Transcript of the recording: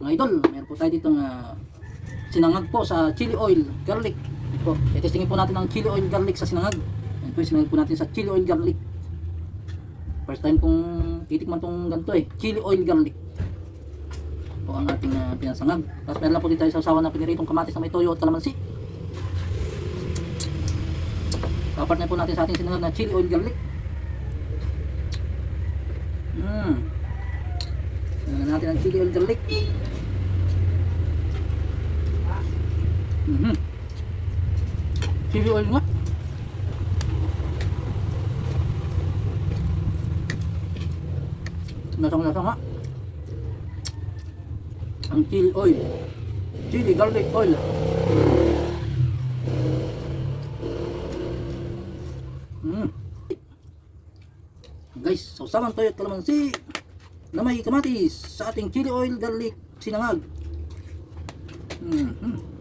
Mga idol, meron po tayo ditong ah, sinangag po sa chili oil, garlic. Ito po, itestingin po natin ang chili oil garlic sa sinangag. Yan po, sinangag po natin sa chili oil garlic. First time kong titikman tong ganito eh, chili oil garlic. Po ang ating uh, pinasangag. Tapos meron lang po dito tayo sa usawa na piniritong kamatis na may toyo at kalamansi. Kapartner po natin sa ating sinangag na chili oil garlic. Mmm. Sinangag natin ang chili oil garlic. Mhm. Chili oil nga. Lasang lasa nga. Ang chili oil. Chili garlic oil. Mm. Guys, sausawan tayo at kalamansi na may kamatis sa ating chili oil garlic sinangag. Mm -hmm.